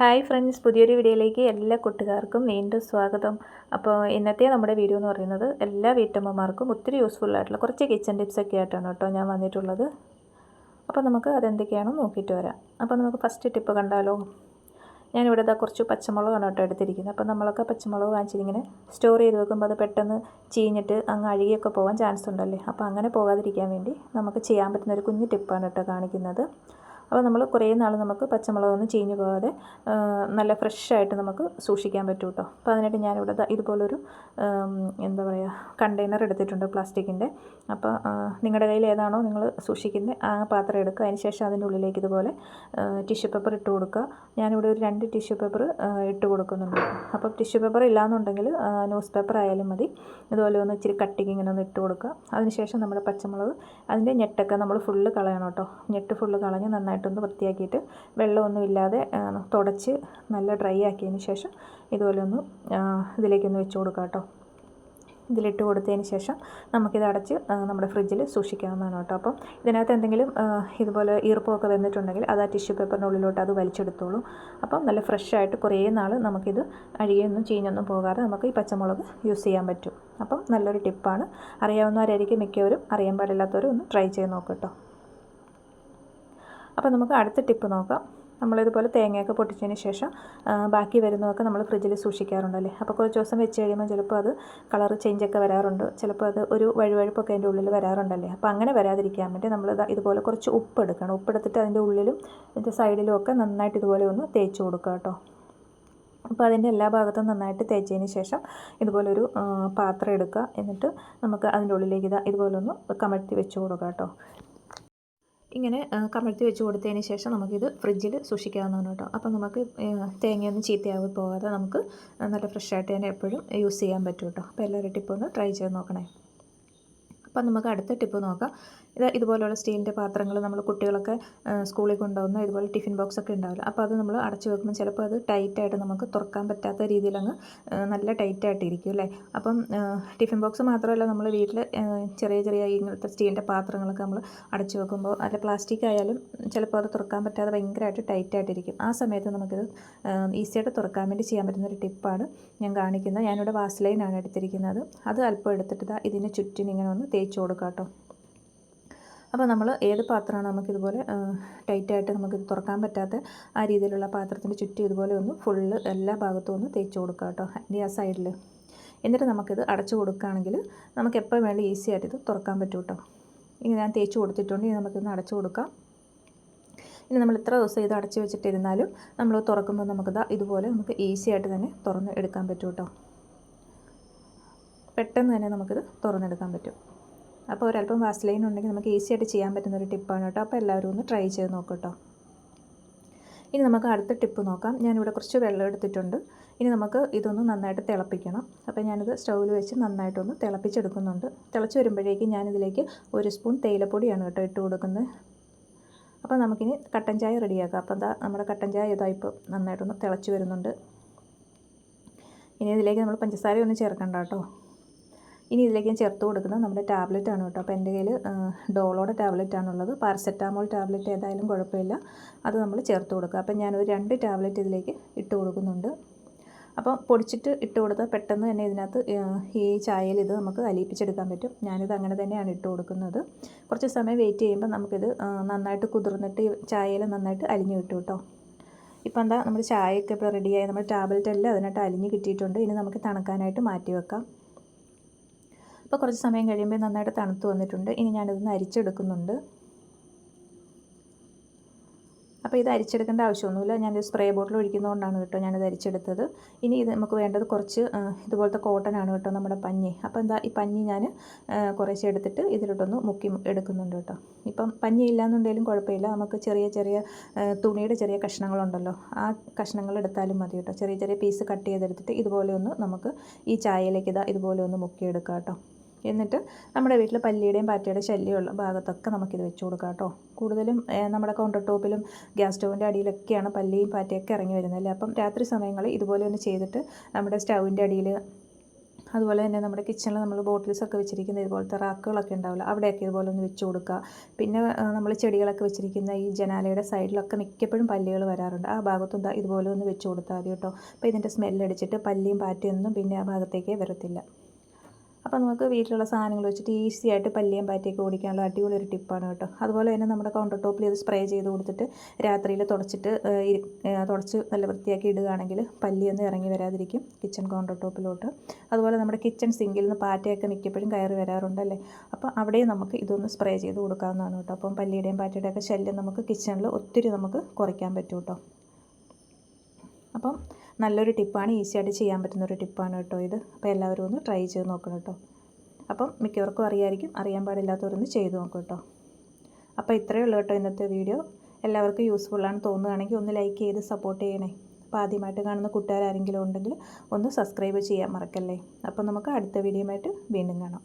Hi friends പുതിയൊരു വീഡിയോയിലേക്ക് എല്ലാ കൂട്ടുകാർക്കും വീണ്ടും സ്വാഗതം. അപ്പോൾ ഇന്നത്തെ നമ്മുടെ വീഡിയോ എന്ന് പറയുന്നത് എല്ലാ വീട്ടമ്മമാർക്കും ഒത്തിരി യൂസ്ഫുൾ ആയിട്ടുള്ള കുറച്ച് കിച്ചൺ ടിപ്സ് ഒക്കെ ആയിട്ടാണ് കേട്ടോ ഞാൻ വന്നിട്ടുള്ളത്. അപ്പോൾ നമുക്ക് അതെന്തൊക്കെയാണെന്ന് നോക്കിയിട്ട് വരാം. അപ്പോൾ നമുക്ക് ഫസ്റ്റ് ടിപ്പ് കണ്ടാലോ? ഞാനിവിടെ ഇതാ കുറച്ച് പച്ചമുളകാണ് കേട്ടോ എടുത്തിരിക്കുന്നത്. അപ്പോൾ നമ്മളൊക്കെ പച്ചമുളക് വാങ്ങിച്ചിങ്ങനെ സ്റ്റോർ ചെയ്ത് വെക്കുമ്പോൾ അത് പെട്ടെന്ന് ചീഞ്ഞിട്ട് അങ്ങ് അഴുകിയൊക്കെ പോകാൻ ചാൻസ് ഉണ്ടല്ലേ? അപ്പോൾ അങ്ങനെ പോകാതിരിക്കാൻ വേണ്ടി നമുക്ക് ചെയ്യാൻ പറ്റുന്ന ഒരു കുഞ്ഞു ടിപ്പാണ് കേട്ടോ കാണിക്കുന്നത്. അപ്പോൾ നമ്മൾ കുറേ നാൾ നമുക്ക് പച്ചമുളകൊന്നും ചീഞ്ഞു പോകാതെ നല്ല ഫ്രഷായിട്ട് നമുക്ക് സൂക്ഷിക്കാൻ പറ്റും കേട്ടോ അപ്പോൾ അതിനായിട്ട് ഞാനിവിടെ ഇതുപോലൊരു എന്താ പറയുക കണ്ടെയ്നർ എടുത്തിട്ടുണ്ട് പ്ലാസ്റ്റിക്കിന്റെ. അപ്പോൾ നിങ്ങളുടെ കയ്യിൽ ഏതാണോ നിങ്ങൾ സൂക്ഷിക്കുന്നത് ആ പാത്രം എടുക്കുക. അതിന് ശേഷം അതിന്റെ ഉള്ളിലേക്ക് ഇതുപോലെ ടിഷ്യൂ പേപ്പർ ഇട്ട് കൊടുക്കുക. ഞാനിവിടെ ഒരു രണ്ട് ടിഷ്യൂ പേപ്പർ ഇട്ട് കൊടുക്കുന്നുണ്ട്. അപ്പോൾ ടിഷ്യൂ പേപ്പർ ഇല്ലാന്നുണ്ടെങ്കിൽ ന്യൂസ് പേപ്പർ ആയാലും മതി. ഇതുപോലെ ഒന്ന് ഇച്ചിരി കട്ടിങ് ഇങ്ങനെ ഒന്ന് ഇട്ട് കൊടുക്കുക. അതിനുശേഷം നമ്മുടെ പച്ചമുളക് അതിന്റെ ഞെട്ടൊക്കെ നമ്മൾ ഫുള്ള് കളയണം കേട്ടോ ഞെട്ട് ഫുള്ള് കളഞ്ഞ് നന്നായിട്ട് നന്നായിട്ടൊന്ന് വൃത്തിയാക്കിയിട്ട് വെള്ളമൊന്നും ഇല്ലാതെ തുടച്ച് നല്ല ഡ്രൈ ആക്കിയതിന് ശേഷം ഇതുപോലെ ഒന്ന് ഇതിലേക്കൊന്ന് വെച്ച് കൊടുക്കാം കേട്ടോ. ഇതിലിട്ട് കൊടുത്തതിന് ശേഷം നമുക്കിത് അടച്ച് നമ്മുടെ ഫ്രിഡ്ജിൽ സൂക്ഷിക്കാവുന്നതാണ് കേട്ടോ. അപ്പം ഇതിനകത്ത് എന്തെങ്കിലും ഇതുപോലെ ഈർപ്പമൊക്കെ വന്നിട്ടുണ്ടെങ്കിൽ അത് ആ ടിഷ്യൂ പേപ്പറിന്റെ ഉള്ളിലോട്ട് അത് വലിച്ചെടുത്തോളും. അപ്പം നല്ല ഫ്രഷ് ആയിട്ട് കുറേ നാൾ നമുക്കിത് അഴിയൊന്നും ചീഞ്ഞൊന്നും പോകാതെ നമുക്ക് ഈ പച്ചമുളക് യൂസ് ചെയ്യാൻ പറ്റും. അപ്പം നല്ലൊരു ടിപ്പാണ്. അറിയാവുന്നവരായിരിക്കും മിക്കവരും അറിയാൻ പാടില്ലാത്തവരും ഒന്ന് ട്രൈ ചെയ്ത് നോക്കട്ടോ അപ്പോൾ നമുക്ക് അടുത്ത ടിപ്പ് നോക്കാം. നമ്മളിതുപോലെ തേങ്ങയൊക്കെ പൊട്ടിച്ചതിന് ശേഷം ബാക്കി വരുന്നതൊക്കെ നമ്മൾ ഫ്രിഡ്ജിൽ സൂക്ഷിക്കാറുണ്ടല്ലേ? അപ്പോൾ കുറച്ച് ദിവസം വെച്ച് കഴിയുമ്പോൾ ചിലപ്പോൾ അത് കളർ ചേഞ്ചൊക്കെ വരാറുണ്ട്. ചിലപ്പോൾ അത് ഒരു വഴുവഴുപ്പൊക്കെ അതിന്റെ ഉള്ളിൽ വരാറുണ്ടല്ലേ? അപ്പോൾ അങ്ങനെ വരാതിരിക്കാൻ വേണ്ടി നമ്മൾ ഇതുപോലെ കുറച്ച് ഉപ്പ് എടുക്കണം. ഉപ്പെടുത്തിട്ട് അതിന്റെ ഉള്ളിലും ഇതിന്റെ സൈഡിലും ഒക്കെ നന്നായിട്ട് ഇതുപോലെ ഒന്ന് തേച്ച് കൊടുക്കുക കേട്ടോ. അപ്പോൾ അതിന്റെ എല്ലാ ഭാഗത്തും നന്നായിട്ട് തേച്ചതിന് ശേഷം ഇതുപോലൊരു പാത്രം എടുക്കുക. എന്നിട്ട് നമുക്ക് അതിന്റെ ഉള്ളിലേക്ക് ഇതാ ഇതുപോലെ ഒന്ന് കമഴ്ത്തി വെച്ച് കൊടുക്കുക കേട്ടോ. ഇങ്ങനെ കമഴ്ത്തി വെച്ച് കൊടുത്തതിന് ശേഷം നമുക്കിത് ഫ്രിഡ്ജിൽ സൂക്ഷിക്കാവുന്നതാണ് കേട്ടോ. അപ്പോൾ നമുക്ക് തേങ്ങയൊന്നും ചീത്തയായി പോകാതെ നമുക്ക് നല്ല ഫ്രഷായിട്ട് തന്നെ എപ്പോഴും യൂസ് ചെയ്യാൻ പറ്റും കേട്ടോ. അപ്പോൾ എല്ലാവരും ടിപ്പൊന്ന് ട്രൈ ചെയ്ത് നോക്കണേ. അപ്പം നമുക്ക് അടുത്ത ടിപ്പ് നോക്കാം. ഇതുപോലെയുള്ള സ്റ്റീലിന്റെ പാത്രങ്ങൾ നമ്മൾ കുട്ടികളൊക്കെ സ്കൂളിൽ കൊണ്ടുപോകുന്ന ഇതുപോലെ ടിഫിൻ ബോക്സ് ഒക്കെ ഉണ്ടാവില്ല. അപ്പോൾ അത് നമ്മൾ അടച്ചു വെക്കുമ്പോൾ ചിലപ്പോൾ അത് ടൈറ്റായിട്ട് നമുക്ക് തുറക്കാൻ പറ്റാത്ത രീതിയിൽ അങ്ങ് നല്ല ടൈറ്റായിട്ട് ഇരിക്കും അല്ലേ? അപ്പം ടിഫിൻ ബോക്സ് മാത്രമല്ല നമ്മൾ വീട്ടിൽ ചെറിയ ചെറിയ ഇങ്ങനത്തെ സ്റ്റീലിന്റെ പാത്രങ്ങളൊക്കെ നമ്മൾ അടച്ചു വെക്കുമ്പോൾ അല്ല പ്ലാസ്റ്റിക് ആയാലും ചിലപ്പോൾ അത് തുറക്കാൻ പറ്റാതെ ഭയങ്കരമായിട്ട് ടൈറ്റായിട്ടിരിക്കും. ആ സമയത്ത് നമുക്കിത് ഈസിയായിട്ട് തുറക്കാൻ വേണ്ടി ചെയ്യാൻ പറ്റുന്ന ഒരു ടിപ്പാണ് ഞാൻ കാണിക്കുന്നത്. ഞാനിവിടെ വാസ്ലൈനാണ് എടുത്തിരിക്കുന്നത്. അത് അല്പം എടുത്തിട്ട് ഇതിന് ചുറ്റിനിങ്ങനെ ഇങ്ങനെ ഒന്ന് തേച്ച് കൊടുക്കാം കേട്ടോ. അപ്പോൾ നമ്മൾ ഏത് പാത്രമാണ് നമുക്കിതുപോലെ ടൈറ്റായിട്ട് നമുക്കിത് തുറക്കാൻ പറ്റാത്ത ആ രീതിയിലുള്ള പാത്രത്തിന്റെ ചുറ്റും ഇതുപോലെ ഒന്ന് ഫുള്ള് എല്ലാ ഭാഗത്തും ഒന്ന് തേച്ച് കൊടുക്കുക കേട്ടോ ആ സൈഡിൽ എന്നിട്ട് നമുക്കിത് അടച്ചു കൊടുക്കുകയാണെങ്കിൽ നമുക്ക് എപ്പോൾ വേണ്ട ഈസി ആയിട്ട് ഇത് തുറക്കാൻ പറ്റും കേട്ടോ. ഇനി ഞാൻ തേച്ച് കൊടുത്തിട്ടുണ്ട് ഇനി നമുക്കിന്ന് അടച്ചു കൊടുക്കാം. ഇനി നമ്മൾ ഇത്ര ദിവസം ഇത് അടച്ചു വെച്ചിട്ടിരുന്നാലും നമ്മൾ തുറക്കുമ്പോൾ നമുക്കിത് ഇതുപോലെ നമുക്ക് ഈസി ആയിട്ട് തന്നെ തുറന്ന് എടുക്കാൻ പറ്റും കേട്ടോ. പെട്ടെന്ന് തന്നെ നമുക്കിത് തുറന്നെടുക്കാൻ പറ്റും. അപ്പോൾ ഒരല്പം വാസ്ലൈൻ ഉണ്ടെങ്കിൽ നമുക്ക് ഈസി ആയിട്ട് ചെയ്യാൻ പറ്റുന്ന ഒരു ടിപ്പാണ് കേട്ടോ. അപ്പോൾ എല്ലാവരും ഒന്ന് ട്രൈ ചെയ്ത് നോക്കൂ കേട്ടോ. ഇനി നമുക്ക് അടുത്ത ടിപ്പ് നോക്കാം. ഞാനിവിടെ കുറച്ച് വെള്ളം എടുത്തിട്ടുണ്ട്. ഇനി നമുക്ക് ഇതൊന്ന് നന്നായിട്ട് തിളപ്പിക്കണം. അപ്പോൾ ഞാനിത് സ്റ്റൗവിൽ വെച്ച് നന്നായിട്ടൊന്ന് തിളപ്പിച്ചെടുക്കുന്നുണ്ട്. തിളച്ച് വരുമ്പോഴേക്കും ഞാനിതിലേക്ക് ഒരു സ്പൂൺ തേയിലപ്പൊടിയാണ് കേട്ടോ ഇട്ട് കൊടുക്കുന്നത്. അപ്പോൾ നമുക്കിനി കട്ടൻ ചായ റെഡിയാക്കാം. അപ്പോൾ എന്താ നമ്മുടെ കട്ടൻ ചായ ഇതാ ഇപ്പോൾ നന്നായിട്ടൊന്ന് തിളച്ച് വരുന്നുണ്ട്. ഇനി ഇതിലേക്ക് നമ്മൾ പഞ്ചസാര ചേർക്കണ്ട കേട്ടോ. ഇനി ഇതിലേക്ക് ഞാൻ ചേർത്ത് കൊടുക്കുന്നത് നമ്മുടെ ടാബ്ലറ്റ് ആണ് കേട്ടോ. അപ്പോൾ എന്റെ കയ്യിൽ ഡോളോടെ ടാബ്ലറ്റ് ആണുള്ളത് പാരസെറ്റാമോൾ ടാബ്ലറ്റ് ഏതായാലും കുഴപ്പമില്ല. അത് നമ്മൾ ചേർത്ത് കൊടുക്കുക. അപ്പം ഞാനൊരു രണ്ട് ടാബ്ലറ്റ് ഇതിലേക്ക് ഇട്ട് കൊടുക്കുന്നുണ്ട്. അപ്പോൾ പൊടിച്ചിട്ട് ഇട്ട് കൊടുത്താൽ പെട്ടെന്ന് തന്നെ ഇതിനകത്ത് ഈ ചായയിൽ ഇത് നമുക്ക് അലിയിപ്പിച്ചെടുക്കാൻ പറ്റും. ഞാനിത് അങ്ങനെ തന്നെയാണ് ഇട്ട് കൊടുക്കുന്നത്. കുറച്ച് സമയം വെയിറ്റ് ചെയ്യുമ്പോൾ നമുക്കിത് നന്നായിട്ട് കുതിർന്നിട്ട് ചായയിൽ നന്നായിട്ട് അലിഞ്ഞു കിട്ടും കേട്ടോ. ഇപ്പം എന്താ നമ്മുടെ ചായയൊക്കെ ഇപ്പോൾ റെഡിയായി നമ്മുടെ ടാബ്ലറ്റ് എല്ലാം അതിനായിട്ട് അലിഞ്ഞ് കിട്ടിയിട്ടുണ്ട്. ഇനി നമുക്ക് തണുക്കാനായിട്ട് മാറ്റി വെക്കാം. ഇപ്പോൾ കുറച്ച് സമയം കഴിയുമ്പോൾ നന്നായിട്ട് തണുത്ത് വന്നിട്ടുണ്ട്. ഇനി ഞാനിതൊന്ന് അരിച്ചെടുക്കുന്നുണ്ട്. അപ്പോൾ ഇത് അരിച്ചെടുക്കേണ്ട ആവശ്യമൊന്നുമില്ല. ഞാൻ സ്പ്രേ ബോട്ടിൽ ഒഴിക്കുന്നതുകൊണ്ടാണ് കേട്ടോ ഞാനിത് അരിച്ചെടുത്തത്. ഇനി ഇത് നമുക്ക് വേണ്ടത് കുറച്ച് ഇതുപോലത്തെ കോട്ടൺ ആണ് കേട്ടോ നമ്മുടെ പഞ്ഞി. അപ്പോൾ എന്താ ഈ പഞ്ഞി ഞാൻ കുറേശ്ശെ എടുത്തിട്ട് ഇതിലോട്ടൊന്ന് മുക്കി എടുക്കുന്നുണ്ട് കേട്ടോ. ഇപ്പം പഞ്ഞി ഇല്ലാന്നുണ്ടെങ്കിലും കുഴപ്പമില്ല. നമുക്ക് ചെറിയ ചെറിയ തുണിയുടെ ചെറിയ കഷ്ണങ്ങളുണ്ടല്ലോ. ആ കഷ്ണങ്ങൾ എടുത്താലും മതി കേട്ടോ. ചെറിയ ചെറിയ പീസ് കട്ട് ചെയ്തെടുത്തിട്ട് ഇതുപോലെ ഒന്ന് നമുക്ക് ഈ ചായയിലേക്ക് ഇതാ ഇതുപോലെ ഒന്ന് മുക്കിയെടുക്കാം കേട്ടോ. എന്നിട്ട് നമ്മുടെ വീട്ടിൽ പല്ലിയുടെയും പാറ്റയുടെ ശല്യമുള്ള ഭാഗത്തൊക്കെ നമുക്കിത് വെച്ച് കൊടുക്കാം കേട്ടോ. കൂടുതലും നമ്മുടെ കൗണ്ടർ ടോപ്പിലും ഗ്യാസ് സ്റ്റൗവിന്റെ അടിയിലൊക്കെയാണ് പല്ലിയും പാറ്റയൊക്കെ ഇറങ്ങി വരുന്നത്. അപ്പം രാത്രി സമയങ്ങളിൽ ഇതുപോലെ ഒന്ന് ചെയ്തിട്ട് നമ്മുടെ സ്റ്റൗവിന്റെ അടിയിൽ അതുപോലെ തന്നെ നമ്മുടെ കിച്ചണിൽ നമ്മൾ ബോട്ടിൽസൊക്കെ വെച്ചിരിക്കുന്ന ഇതുപോലത്തെ റാക്കുകളൊക്കെ ഉണ്ടാവില്ല അവിടെയൊക്കെ ഇതുപോലെ ഒന്ന് വെച്ച് കൊടുക്കുക. പിന്നെ നമ്മൾ ചെടികളൊക്കെ വെച്ചിരിക്കുന്ന ഈ ജനാലയുടെ സൈഡിലൊക്കെ മിക്കപ്പോഴും പല്ലികൾ വരാറുണ്ട്. ആ ഭാഗത്തും ഇതുപോലെ ഒന്ന് വെച്ച് കൊടുത്താൽ മതി കേട്ടോ. അപ്പോൾ ഇതിന്റെ സ്മെല്ലടിച്ചിട്ട് പല്ലിയും പാറ്റയൊന്നും പിന്നെ ആ ഭാഗത്തേക്കേ വരത്തില്ല. അപ്പോൾ നമുക്ക് വീട്ടിലുള്ള സാധനങ്ങൾ വെച്ചിട്ട് ഈസി ആയിട്ട് പല്ലിയും പാറ്റിയൊക്കെ ഓടിക്കാനുള്ള അടിപൊളി ഒരു ടിപ്പാണ് കേട്ടോ. അതുപോലെ തന്നെ നമ്മുടെ കൗണ്ടർ ടോപ്പിൽ ഇത് സ്പ്രേ ചെയ്ത് കൊടുത്തിട്ട് രാത്രിയിൽ തുടച്ചിട്ട് തുടച്ച് നല്ല വൃത്തിയാക്കി ഇടുകയാണെങ്കിൽ പല്ലിയൊന്നും ഇറങ്ങി വരാതിരിക്കും കിച്ചൺ കൗണ്ടർ ടോപ്പിലോട്ട് അതുപോലെ നമ്മുടെ കിച്ചൺ സിങ്കിൽ നിന്ന് പാറ്റയൊക്കെ മിക്കപ്പോഴും കയറി വരാറുണ്ടല്ലേ അപ്പോൾ അവിടെയും നമുക്ക് ഇതൊന്ന് സ്പ്രേ ചെയ്ത് കൊടുക്കാവുന്നതാണ് കേട്ടോ. അപ്പം പല്ലിയുടെയും പാറ്റയുടെയൊക്കെ ശല്യം നമുക്ക് കിച്ചണിൽ ഒത്തിരി നമുക്ക് കുറയ്ക്കാൻ പറ്റും കേട്ടോ. അപ്പം നല്ലൊരു ടിപ്പാണ് ഈസി ആയിട്ട് ചെയ്യാൻ പറ്റുന്ന ഒരു ടിപ്പാണ് കേട്ടോ ഇത്. അപ്പോൾ എല്ലാവരും ഒന്ന് ട്രൈ ചെയ്ത് നോക്കണം കേട്ടോ. അപ്പം മിക്കവർക്കും അറിയായിരിക്കും അറിയാൻ പാടില്ലാത്തവരൊന്ന് ചെയ്ത് നോക്കും കേട്ടോ. അപ്പോൾ ഇത്രയേ ഉള്ളൂ കേട്ടോ ഇന്നത്തെ വീഡിയോ. എല്ലാവർക്കും യൂസ്ഫുള്ളാണ് തോന്നുകയാണെങ്കിൽ ഒന്ന് ലൈക്ക് ചെയ്ത് സപ്പോർട്ട് ചെയ്യണേ. അപ്പോൾ ആദ്യമായിട്ട് കാണുന്ന കൂട്ടുകാരെങ്കിലും ഉണ്ടെങ്കിൽ ഒന്ന് സബ്സ്ക്രൈബ് ചെയ്യാൻ മറക്കല്ലേ. അപ്പോൾ നമുക്ക് അടുത്ത വീഡിയോയുമായിട്ട് വീണ്ടും കാണാം.